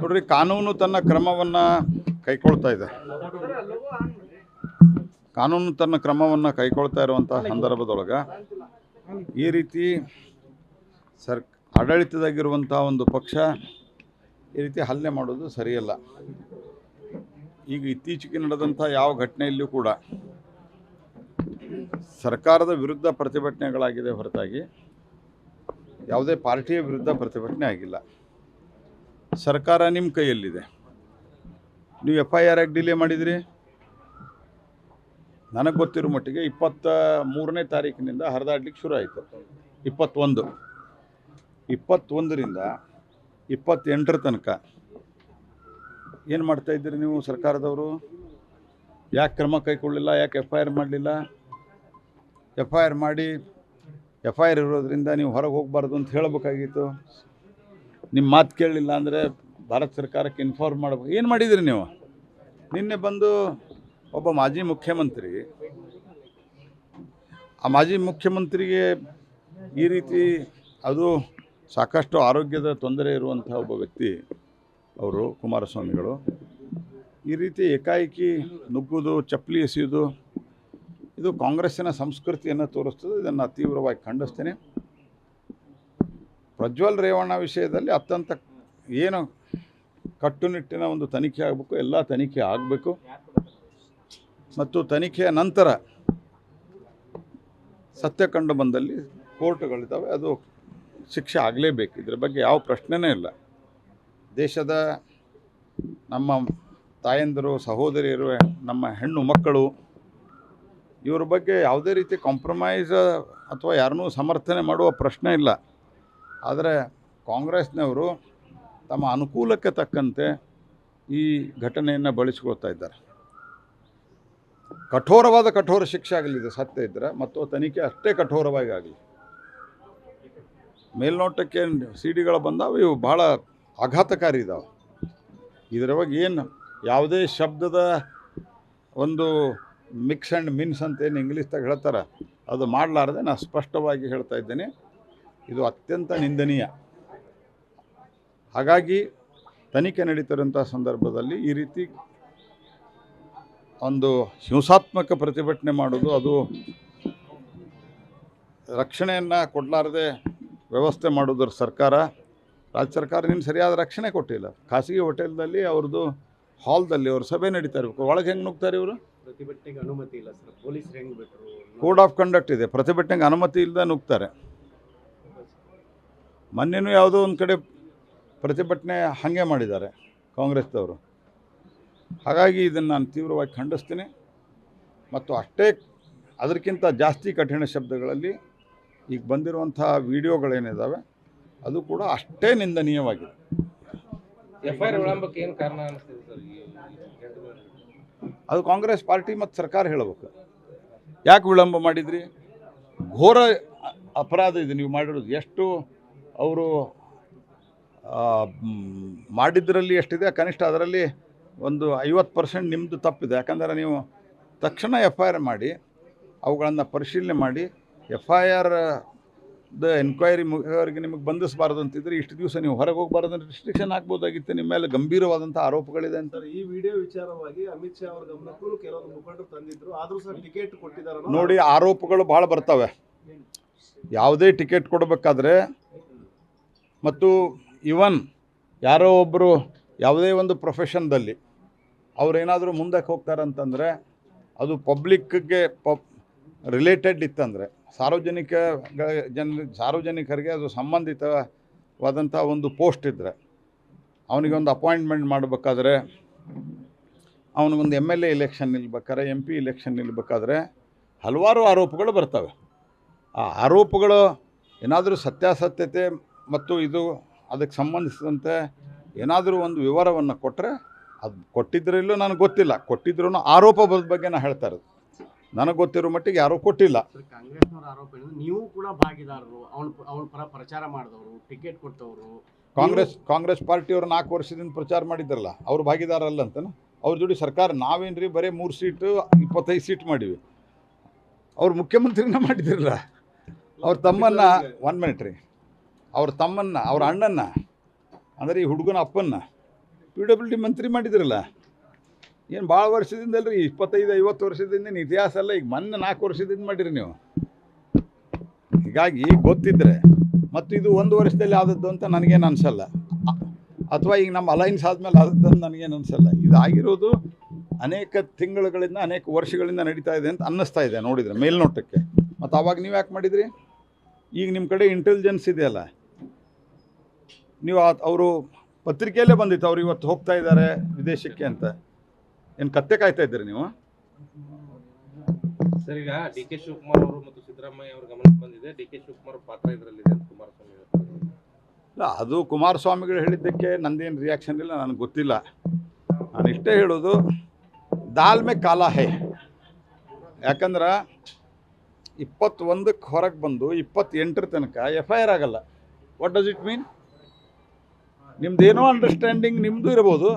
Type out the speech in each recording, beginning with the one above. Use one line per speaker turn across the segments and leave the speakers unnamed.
ನೋಡ್ರಿ, ಕಾನೂನು ತನ್ನ ಕ್ರಮವನ್ನು ಕೈಕೊಳ್ತಾ ಇದೆ. ಕಾನೂನು ತನ್ನ ಕ್ರಮವನ್ನು ಕೈಕೊಳ್ತಾ ಇರುವಂಥ ಸಂದರ್ಭದೊಳಗೆ ಈ ರೀತಿ ಸರ್ ಆಡಳಿತದಾಗಿರುವಂಥ ಒಂದು ಪಕ್ಷ ಈ ರೀತಿ ಹಲ್ಲೆ ಮಾಡೋದು ಸರಿಯಲ್ಲ. ಈಗ ಇತ್ತೀಚೆಗೆ ನಡೆದಂಥ ಯಾವ ಘಟನೆಯಲ್ಲಿಯೂ ಕೂಡ ಸರ್ಕಾರದ ವಿರುದ್ಧ ಪ್ರತಿಭಟನೆಗಳಾಗಿದೆ ಹೊರತಾಗಿ ಯಾವುದೇ ಪಾರ್ಟಿಯ ವಿರುದ್ಧ ಪ್ರತಿಭಟನೆ ಆಗಿಲ್ಲ. ಸರ್ಕಾರ ನಿಮ್ಮ ಕೈಯಲ್ಲಿದೆ. ನೀವು ಎಫ್ ಐ ಆರ್ ಯಾಕೆ ಡಿಲೇ ಮಾಡಿದಿರಿ. ನನಗೆ ಗೊತ್ತಿರೋ ಮಟ್ಟಿಗೆ ಇಪ್ಪತ್ತ ಮೂರನೇ ತಾರೀಕಿನಿಂದ ಹರಿದಾಡ್ಲಿಕ್ಕೆ ಶುರು ಆಯಿತು. ಇಪ್ಪತ್ತೊಂದು. ಇಪ್ಪತ್ತೊಂದರಿಂದ ಇಪ್ಪತ್ತೆಂಟರ ತನಕ ಏನು ಮಾಡ್ತಾಯಿದ್ದೀರಿ ನೀವು ಸರ್ಕಾರದವರು? ಯಾಕೆ ಕ್ರಮ ಕೈಗೊಳ್ಳಿಲ್ಲ, ಯಾಕೆ ಎಫ್ ಐ ಆರ್ ಮಾಡಲಿಲ್ಲ? ಎಫ್ ಐ ಆರ್ ಮಾಡಿ ಎಫ್ ಐ ಆರ್ ಇರೋದ್ರಿಂದ ನೀವು ಹೊರಗೆ ಹೋಗಬಾರ್ದು ಅಂತ ಹೇಳಬೇಕಾಗಿತ್ತು. ನಿಮ್ಮ ಮಾತು ಕೇಳಲಿಲ್ಲ ಅಂದರೆ ಭಾರತ ಸರ್ಕಾರಕ್ಕೆ ಇನ್ಫಾರ್ಮ್ ಮಾಡಬೇಕು. ಏನು ಮಾಡಿದಿರಿ ನೀವು? ನಿನ್ನೆ ಬಂದು ಒಬ್ಬ ಮಾಜಿ ಮುಖ್ಯಮಂತ್ರಿ, ಆ ಮಾಜಿ ಮುಖ್ಯಮಂತ್ರಿಗೆ ಈ ರೀತಿ ಅದು ಸಾಕಷ್ಟು ಆರೋಗ್ಯದ ತೊಂದರೆ ಇರುವಂಥ ಒಬ್ಬ ವ್ಯಕ್ತಿ, ಅವರು ಕುಮಾರಸ್ವಾಮಿಗಳು, ಈ ರೀತಿ ಏಕಾಏಕಿ ನುಗ್ಗುವುದು, ಚಪ್ಪಲಿ ಎಸೆಯುವುದು, ಇದು ಕಾಂಗ್ರೆಸ್ಸಿನ ಸಂಸ್ಕೃತಿಯನ್ನು ತೋರಿಸ್ತದೆ. ಇದನ್ನು ತೀವ್ರವಾಗಿ ಖಂಡಿಸ್ತೇನೆ. ಪ್ರಜ್ವಲ್ ರೇವಣ್ಣ ವಿಷಯದಲ್ಲಿ ಅತ್ಯಂತ ಏನು ಕಟ್ಟುನಿಟ್ಟಿನ ಒಂದು ತನಿಖೆ ಆಗಬೇಕು, ಎಲ್ಲ ತನಿಖೆ ಆಗಬೇಕು. ಮತ್ತು ತನಿಖೆಯ ನಂತರ ಸತ್ಯ ಕಂಡು ಬಂದಲ್ಲಿ ಕೋರ್ಟ್ಗಳಿದ್ದಾವೆ, ಅದು ಶಿಕ್ಷೆ ಆಗಲೇಬೇಕು. ಇದ್ರ ಬಗ್ಗೆ ಯಾವ ಪ್ರಶ್ನೆನೇ ಇಲ್ಲ. ದೇಶದ ನಮ್ಮ ತಾಯಂದಿರು, ಸಹೋದರಿಯರು, ನಮ್ಮ ಹೆಣ್ಣು ಮಕ್ಕಳು, ಇವ್ರ ಬಗ್ಗೆ ಯಾವುದೇ ರೀತಿ ಕಾಂಪ್ರಮೈಸ್ ಅಥವಾ ಯಾರನ್ನೂ ಸಮರ್ಥನೆ ಮಾಡುವ ಪ್ರಶ್ನೆ ಇಲ್ಲ. ಆದರೆ ಕಾಂಗ್ರೆಸ್ನವರು ತಮ್ಮ ಅನುಕೂಲಕ್ಕೆ ತಕ್ಕಂತೆ ಈ ಘಟನೆಯನ್ನು ಬಳಸಿಕೊಳ್ತಾ ಇದ್ದಾರೆ. ಕಠೋರವಾದ ಕಠೋರ ಶಿಕ್ಷೆ ಆಗಲಿದೆ ಸತ್ಯ ಇದ್ದರೆ ಮತ್ತು ತನಿಖೆ ಅಷ್ಟೇ ಕಠೋರವಾಗಿ ಆಗಲಿ. ಮೇಲ್ನೋಟಕ್ಕೆ ಸಿ ಡಿಗಳು ಬಂದಾವೆ, ಇವು ಭಾಳ ಆಘಾತಕಾರಿ ಇದಾವೆ. ಇದರ ಬಗ್ಗೆ ಏನು ಯಾವುದೇ ಶಬ್ದದ ಒಂದು ಮಿಕ್ಸ್ ಆ್ಯಂಡ್ ಮಿನ್ಸ್ ಅಂತ ಏನು ಇಂಗ್ಲೀಷ್ದಾಗ ಹೇಳ್ತಾರೆ, ಅದು ಮಾಡಲಾರ್ದೆ ನಾನು ಸ್ಪಷ್ಟವಾಗಿ ಹೇಳ್ತಾ ಇದ್ದೇನೆ. ಇದು ಅತ್ಯಂತ ನಿಂದನೀಯ. ಹಾಗಾಗಿ ತನಿಖೆ ನಡೀತಿರೋಂಥ ಸಂದರ್ಭದಲ್ಲಿ ಈ ರೀತಿ ಒಂದು ಹಿಂಸಾತ್ಮಕ ಪ್ರತಿಭಟನೆ ಮಾಡೋದು ಅದು ರಕ್ಷಣೆಯನ್ನು ಕೊಡಲಾರದೆ ವ್ಯವಸ್ಥೆ ಮಾಡೋದ್ರ ಸರ್ಕಾರ. ರಾಜ್ಯ ಸರ್ಕಾರ ನಿಮ್ಮ ಸರಿಯಾದ ರಕ್ಷಣೆ ಕೊಟ್ಟಿಲ್ಲ. ಖಾಸಗಿ ಹೋಟೆಲ್ನಲ್ಲಿ ಅವ್ರದ್ದು ಹಾಲ್ದಲ್ಲಿ ಅವ್ರ ಸಭೆ ನಡೀತಾ ಇರಬೇಕು. ಒಳಗೆ ಹೆಂಗೆ ನುಗ್ತಾರೆ ಇವರು?
ಪ್ರತಿಭಟನೆಗೆ ಅನುಮತಿ ಇಲ್ಲ ಸರ್. ಪೊಲೀಸ್ ಹೆಂಗೆ ಬಿಟ್ರು?
ಕೋಡ್ ಆಫ್ ಕಂಡಕ್ಟ್ ಇದೆ. ಪ್ರತಿಭಟನೆಗೆ ಅನುಮತಿ ಇಲ್ಲದೆ ನುಗ್ತಾರೆ. ಮೊನ್ನೆನೂ ಯಾವುದೋ ಒಂದು ಕಡೆ ಪ್ರತಿಭಟನೆ ಹಾಗೆ ಮಾಡಿದ್ದಾರೆ ಕಾಂಗ್ರೆಸ್ದವರು. ಹಾಗಾಗಿ ಇದನ್ನು ನಾನು ತೀವ್ರವಾಗಿ ಖಂಡಿಸ್ತೀನಿ. ಮತ್ತು ಅಷ್ಟೇ ಅದಕ್ಕಿಂತ ಜಾಸ್ತಿ ಕಠಿಣ ಶಬ್ದಗಳಲ್ಲಿ ಈಗ ಬಂದಿರುವಂಥ ವಿಡಿಯೋಗಳೇನಿದ್ದಾವೆ ಅದು ಕೂಡ ಅಷ್ಟೇ ನಿಂದನೀಯವಾಗಿದೆ. ಅದು ಕಾಂಗ್ರೆಸ್ ಪಾರ್ಟಿ ಮತ್ತು ಸರ್ಕಾರ ಹೇಳಬೇಕು. ಯಾಕೆ ವಿಳಂಬ ಮಾಡಿದ್ರಿ? ಘೋರ ಅಪರಾಧ ಇದು ನೀವು ಮಾಡಿರೋದು. ಎಷ್ಟು ಅವರು ಮಾಡಿದ್ದರಲ್ಲಿ ಎಷ್ಟಿದೆ? ಕನಿಷ್ಠ ಅದರಲ್ಲಿ ಒಂದು ಐವತ್ತು ಪರ್ಸೆಂಟ್ ನಿಮ್ಮದು ತಪ್ಪಿದೆ. ಯಾಕಂದರೆ ನೀವು ತಕ್ಷಣ ಎಫ್ ಐ ಆರ್ ಮಾಡಿ ಅವುಗಳನ್ನು ಪರಿಶೀಲನೆ ಮಾಡಿ F I R the enquiry ಮುಗಿಯೋರಿಗೆ ನಿಮಗೆ ಬಂಧಿಸಬಾರ್ದು ಅಂತಿದ್ರೆ ಇಷ್ಟು ದಿವಸ ನೀವು ಹೊರಗೆ ಹೋಗಬಾರ್ದು ಅಂತ ರಿಸ್ಟ್ರಿಕ್ಷನ್ ಆಗ್ಬೋದಾಗಿತ್ತು ನಿಮ್ಮ ಮೇಲೆ ಗಂಭೀರವಾದಂಥ ಆರೋಪಗಳಿದೆ ಅಂತ.
ಈ ವಿಡಿಯೋ ವಿಚಾರವಾಗಿ ಅಮಿತ್ ಶಾ ಅವರ ಗಮನಕ್ಕೂ ಕೆಲವರು ಮುಖಂಡರು ತಂದಿದ್ರು. ಆದರೂ ಸಹ ಟಿಕೆಟ್ ಕೊಟ್ಟಿದ್ದಾರೆ
ನೋಡಿ ಆರೋಪಗಳು ಭಾಳ ಬರ್ತವೆ. ಯಾವುದೇ ಟಿಕೆಟ್ ಕೊಡಬೇಕಾದ್ರೆ ಮತ್ತು ಇವನ್ ಯಾರೋ ಒಬ್ಬರು ಯಾವುದೇ ಒಂದು ಪ್ರೊಫೆಷನ್ದಲ್ಲಿ ಅವರೇನಾದರೂ ಮುಂದಕ್ಕೆ ಹೋಗ್ತಾರಂತಂದರೆ ಅದು ಪಬ್ಲಿಕ್ಗೆ ಪ ರಿಲೇಟೆಡ್ ಇತ್ತಂದರೆ ಸಾರ್ವಜನಿಕ ಜನ ಸಾರ್ವಜನಿಕರಿಗೆ ಅದು ಸಂಬಂಧಿತವಾದಂಥ ಒಂದು ಪೋಸ್ಟ್ ಇದ್ದರೆ ಅವನಿಗೊಂದು ಅಪಾಯಿಂಟ್ಮೆಂಟ್ ಮಾಡಬೇಕಾದ್ರೆ ಅವನಿಗೊಂದು ಎಂ ಎಲ್ ಎ ಇಲೆಕ್ಷನ್ ನಿಲ್ಬೇಕಾದ್ರೆ ಎಂ ಪಿ ಇಲೆಕ್ಷನ್ ನಿಲ್ಬೇಕಾದ್ರೆ ಹಲವಾರು ಆರೋಪಗಳು ಬರ್ತವೆ. ಆ ಆರೋಪಗಳು ಏನಾದರೂ ಸತ್ಯಾಸತ್ಯತೆ ಮತ್ತು ಇದು ಅದಕ್ಕೆ ಸಂಬಂಧಿಸಿದಂತೆ ಏನಾದರೂ ಒಂದು ವಿವರವನ್ನು ಕೊಟ್ಟರೆ ಅದು ಕೊಟ್ಟಿದ್ರೋ ಇಲ್ಲೋ ನನಗೆ ಗೊತ್ತಿಲ್ಲ. ಕೊಟ್ಟಿದ್ರೂ ಆರೋಪ ಬದ ಬಗ್ಗೆ ನಾನು ಹೇಳ್ತಾ ಇರೋದು. ನನಗೆ ಗೊತ್ತಿರೋ ಮಟ್ಟಿಗೆ ಯಾರೂ ಕೊಟ್ಟಿಲ್ಲ.
ಸರ್ ಕಾಂಗ್ರೆಸ್ನವರ ಆರೋಪ ಏನಂದ್ರೆ ನೀವು ಕೂಡ ಭಾಗಿದಾರರು. ಅವನು ಅವನ ಪರ ಪ್ರಚಾರ ಮಾಡಿದವರು ಟಿಕೆಟ್ ಕೊಟ್ಟವರು.
ಕಾಂಗ್ರೆಸ್ ಕಾಂಗ್ರೆಸ್ ಪಾರ್ಟಿಯವರು ನಾಲ್ಕು ವರ್ಷದಿಂದ ಪ್ರಚಾರ ಮಾಡಿದ್ರಲ್ಲ ಅವ್ರು ಭಾಗಿದಾರಲ್ಲ ಅಂತನ? ಅವ್ರ ಜೋಡಿ ಸರ್ಕಾರ ನಾವೇನು ರೀ ಬರೀ ಮೂರು ಸೀಟು ಇಪ್ಪತ್ತೈದು ಸೀಟ್ ಮಾಡೀವಿ. ಅವ್ರು ಮುಖ್ಯಮಂತ್ರಿನ ಮಾಡಿದ್ರಲ್ಲ. ಅವ್ರ ತಮ್ಮನ್ನ ಒನ್ ಮಿನಿಟ್ ರೀ. ಅವ್ರ ತಮ್ಮನ್ನ, ಅವ್ರ ಅಣ್ಣನ್ನ, ಅಂದರೆ ಈ ಹುಡುಗನ ಅಪ್ಪನ್ನ ಪಿ ಡಬ್ಲ್ಯೂ ಡಿ ಮಂತ್ರಿ ಮಾಡಿದ್ರಲ್ಲ? ಏನು ಭಾಳ ವರ್ಷದಿಂದ ಅಲ್ರಿ, ಇಪ್ಪತ್ತೈದು, ಐವತ್ತು ವರ್ಷದಿಂದ ಇತಿಹಾಸ ಅಲ್ಲ, ಈಗ ಮೊನ್ನೆ ನಾಲ್ಕು ವರ್ಷದಿಂದ ಮಾಡಿರಿ ನೀವು. ಹೀಗಾಗಿ ಗೊತ್ತಿದ್ರೆ, ಮತ್ತು ಇದು ಒಂದು ವರ್ಷದಲ್ಲಿ ಆದದ್ದು ಅಂತ ನನಗೇನು ಅನಿಸಲ್ಲ. ಅಥವಾ ಈಗ ನಮ್ಮ ಅಲೈನ್ಸ್ ಆದಮೇಲೆ ಆದದ್ದು ಅಂತ ನನಗೇನು ಅನಿಸಲ್ಲ. ಇದಾಗಿರೋದು ಅನೇಕ ತಿಂಗಳುಗಳಿಂದ, ಅನೇಕ ವರ್ಷಗಳಿಂದ ನಡೀತಾ ಇದೆ ಅಂತ ಅನ್ನಿಸ್ತಾ ಇದೆ, ನೋಡಿದರೆ ಮೇಲ್ನೋಟಕ್ಕೆ. ಮತ್ತು ಆವಾಗ ನೀವು ಯಾಕೆ ಮಾಡಿದ್ರಿ? ಈಗ ನಿಮ್ಮ ಕಡೆ ಇಂಟೆಲಿಜೆನ್ಸ್ ಇದೆಯಲ್ಲ ನೀವು ಅವರು ಪತ್ರಿಕೆಯಲ್ಲೇ ಬಂದಿತ್ತು ಅವ್ರು ಇವತ್ತು ಹೋಗ್ತಾ ಇದ್ದಾರೆ ವಿದೇಶಕ್ಕೆ ಅಂತ. ಏನು ಕತ್ತೆ ಕಾಯ್ತಾ ಇದ್ದೀರಿ ನೀವು?
ಸರ್ ಈಗ ಡಿ ಕೆ ಶಿವಕುಮಾರ್ ಅವರು ಮತ್ತು ಸಿದ್ದರಾಮಯ್ಯ ಅವರ ಗಮನಕ್ಕೆ ಬಂದಿದೆ. ಡಿ ಕೆ ಶಿವಕುಮಾರ್ ಪಾತ್ರ ಇದರಲ್ಲಿದೆ ಅಂತ ಕುಮಾರಸ್ವಾಮಿ
ಇಲ್ಲ ಅದು ಕುಮಾರಸ್ವಾಮಿಗಳು ಹೇಳಿದ್ದಕ್ಕೆ ನಂದೇನು ರಿಯಾಕ್ಷನ್ ಇಲ್ಲ ನನಗೆ ಗೊತ್ತಿಲ್ಲ. ನಾನು ಇಷ್ಟೇ ಹೇಳೋದು ದಾಲ್ಮೆ ಕಾಲ ಹೇ. ಯಾಕಂದ್ರೆ ಇಪ್ಪತ್ತೊಂದಕ್ಕೆ ಹೊರಗೆ ಬಂದು ಇಪ್ಪತ್ತೆಂಟರ ತನಕ ಎಫ್ ಐ ಆರ್ ಆಗಲ್ಲ. ವಾಟ್ ಡಸ್ ಇಟ್ ಮೀನ್ ನಿಮ್ದೇನೋ ಅಂಡರ್ಸ್ಟ್ಯಾಂಡಿಂಗ್ ನಿಮ್ಮದು ಇರ್ಬೋದು.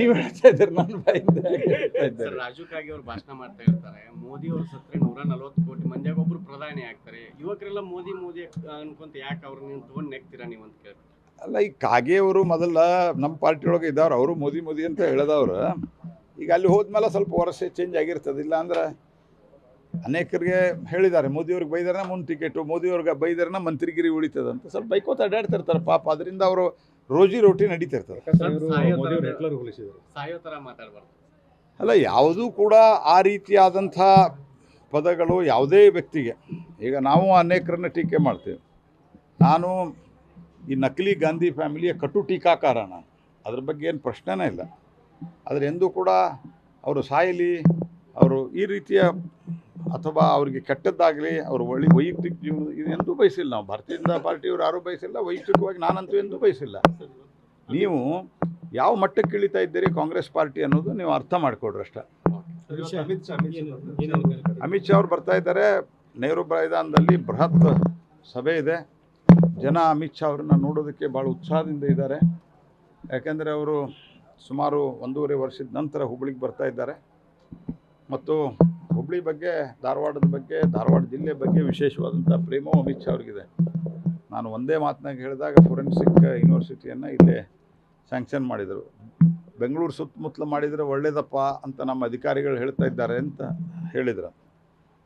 ನೀವು ಹೇಳ್ತಾ ಇದ್ದೀರಿ ಇದ್ದಾರೆ.
ರಾಜೀವ್ ಗಾಂಧಿ ಅವರು ಭಾಷಣ ಮಾಡ್ತಾ ಇರ್ತಾರೆ. ಮೋದಿ ಅವರು ಸತ್ರೆ ನೂರ ನಲ್ವತ್ತು ಕೋಟಿ ಮಂದಿಯಾಗ ಒಬ್ರು ಪ್ರಧಾನಿ ಆಗ್ತಾರೆ. ಯುವಕರೆಲ್ಲ ಮೋದಿ ಮೋದಿ ಅನ್ಕೊಂತ ಯಾಕೆ ಅವ್ರು ನೀವು ತಗೊಂಡ್ ನೆಗ್ತೀರಾ ನೀವು ಅಂತ ಕೇಳ್ತಾರೆ.
ಅಲ್ಲ ಈ ಕಾಗೆ ಅವರು ಮೊದಲ ನಮ್ಮ ಪಾರ್ಟಿ ಒಳಗೆ ಇದ್ದವ್ರು ಅವರು ಮೋದಿ ಮೋದಿ ಅಂತ ಹೇಳದವ್ರು. ಈಗ ಅಲ್ಲಿ ಹೋದ್ಮೇಲೆ ಸ್ವಲ್ಪ ವರ್ಷ ಚೇಂಜ್ ಆಗಿರ್ತದೆ ಇಲ್ಲ ಅಂದ್ರೆ ಅನೇಕರಿಗೆ ಹೇಳಿದ್ದಾರೆ ಮೋದಿಯವ್ರಿಗೆ ಬೈದಾರನ ಮುಂದೆ ಟಿಕೆಟು ಮೋದಿಯವ್ರಿಗೆ ಬೈದಾರನ ಮಂತ್ರಿಗಿರಿ ಉಳಿತದೆ ಅಂತ. ಸ್ವಲ್ಪ ಬೈಕೋತ ಅಡ್ಡಾಡ್ತಿರ್ತಾರೆ ಪಾಪ. ಅದರಿಂದ ಅವರು ರೋಜಿ ರೋಟಿ ನಡೀತಿರ್ತಾರೆ
ಸಾಯೋ ತರ ಮಾತಾಡ್ಬಾರ್ದು.
ಅಲ್ಲ ಯಾವುದೂ ಕೂಡ ಆ ರೀತಿಯಾದಂಥ ಪದಗಳು ಯಾವುದೇ ವ್ಯಕ್ತಿಗೆ ಈಗ ನಾವು ಅನೇಕರನ್ನ ಟೀಕೆ ಮಾಡ್ತೀವಿ. ನಾನು ಈ ನಕಲಿ ಗಾಂಧಿ ಫ್ಯಾಮಿಲಿಯ ಕಟು ಟೀಕಾಕಾರ ನಾನು ಅದ್ರ ಬಗ್ಗೆ ಏನು ಪ್ರಶ್ನೆನೇ ಇಲ್ಲ. ಆದರೆ ಎಂದೂ ಕೂಡ ಅವರು ಸಾಯಲಿ ಅವರು ಈ ರೀತಿಯ ಅಥವಾ ಅವರಿಗೆ ಕೆಟ್ಟದ್ದಾಗಲಿ ಅವರು ಒಳ್ಳೆ ವೈಯಕ್ತಿಕ ಜೀವನ ಇದೆಂದೂ ಬಯಸಿಲ್ಲ. ನಾವು ಭಾರತೀಯ ಜನತಾ ಪಾರ್ಟಿಯವರು ಯಾರೂ ಬಯಸಿಲ್ಲ ವೈಯಕ್ತಿಕವಾಗಿ ನಾನಂತೂ ಎಂದೂ ಬಯಸಿಲ್ಲ. ನೀವು ಯಾವ ಮಟ್ಟಕ್ಕೆ ಇಳಿತಾ ಇದ್ದೀರಿ ಕಾಂಗ್ರೆಸ್ ಪಾರ್ಟಿ ಅನ್ನೋದು ನೀವು ಅರ್ಥ ಮಾಡಿಕೊಡ್ರಿ ಅಷ್ಟೇ.
ಅಮಿತ್ ಶಾ ಅಮಿತ್ ಶಾ
ಅವ್ರು ಬರ್ತಾ ಇದ್ದಾರೆ. ನೆಹರು ಮೈದಾನದಲ್ಲಿ ಬೃಹತ್ ಸಭೆ ಇದೆ. ಜನ ಅಮಿತ್ ಶಾ ಅವ್ರನ್ನ ನೋಡೋದಕ್ಕೆ ಭಾಳ ಉತ್ಸಾಹದಿಂದ ಇದ್ದಾರೆ. ಯಾಕೆಂದರೆ ಅವರು ಸುಮಾರು ಒಂದೂವರೆ ವರ್ಷದ ನಂತರ ಹುಬ್ಬಳ್ಳಿಗೆ ಬರ್ತಾ ಇದ್ದಾರೆ. ಮತ್ತು ಹುಬ್ಳಿ ಬಗ್ಗೆ, ಧಾರವಾಡದ ಬಗ್ಗೆ, ಧಾರವಾಡ ಜಿಲ್ಲೆ ಬಗ್ಗೆ ವಿಶೇಷವಾದಂಥ ಪ್ರೇಮವು ಅಮಿತ್ ಶಾ ಅವ್ರಿಗಿದೆ. ನಾನು ಒಂದೇ ಮಾತನಾಗ ಹೇಳಿದಾಗ ಫೊರೆನ್ಸಿಕ್ ಯೂನಿವರ್ಸಿಟಿಯನ್ನು ಇಲ್ಲಿ ಸ್ಯಾಂಕ್ಷನ್ ಮಾಡಿದರು. ಬೆಂಗಳೂರು ಸುತ್ತಮುತ್ತಲು ಮಾಡಿದರೆ ಒಳ್ಳೇದಪ್ಪ ಅಂತ ನಮ್ಮ ಅಧಿಕಾರಿಗಳು ಹೇಳ್ತಾ ಇದ್ದಾರೆ ಅಂತ ಹೇಳಿದರು.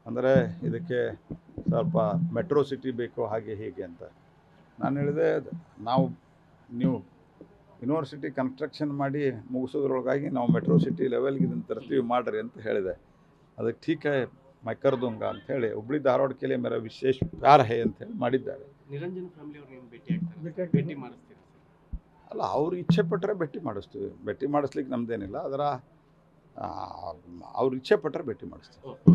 ಅಂದರೆ ಇದಕ್ಕೆ ಸ್ವಲ್ಪ ಮೆಟ್ರೋ ಸಿಟಿ ಬೇಕು ಹಾಗೆ ಹೀಗೆ ಅಂತ. ನಾನು ಹೇಳಿದೆ, ನಾವು, ನೀವು ಯೂನಿವರ್ಸಿಟಿ ಕನ್ಸ್ಟ್ರಕ್ಷನ್ ಮಾಡಿ ಮುಗಿಸೋದ್ರೊಳಗಾಗಿ ನಾವು ಮೆಟ್ರೋ ಸಿಟಿ ಲೆವೆಲ್ಗೆ ಇದನ್ನು ತರ್ತೀವಿ ಮಾಡಿರಿ ಅಂತ ಹೇಳಿದೆ. ಅದಕ್ಕೆ ಠೀಕ್ ಹೈ ಮೈ ಕರ್ದುಂಗ ಅಂತ ಹೇಳಿ ಹುಬ್ಳಿ ಧಾರವಾಡ ಕೆಲೆ ಮೇರ ವಿಶೇಷ ಪ್ಯಾರ ಹೇ ಅಂತ ಹೇಳಿ ಮಾಡಿದ್ದಾರೆ.
ನಿರಂಜನ್ ಫ್ಯಾಮಿಲಿ ಅವ್ರು ನೀವು ಭೇಟಿ ಆಗ್ತಾರೆ? ಭೇಟಿ ಮಾಡಿಸ್ತೀರಾ?
ಅಲ್ಲ ಅವ್ರು ಇಚ್ಛೆ ಪಟ್ಟರೆ ಭೇಟಿ ಮಾಡಿಸ್ತೀವಿ. ಭೇಟಿ ಮಾಡಿಸ್ಲಿಕ್ಕೆ ನಮ್ದೇನಿಲ್ಲ. ಅದರ ಅವ್ರ ಇಚ್ಛೆ ಪಟ್ಟರೆ ಭೇಟಿ ಮಾಡಿಸ್ತೀವಿ.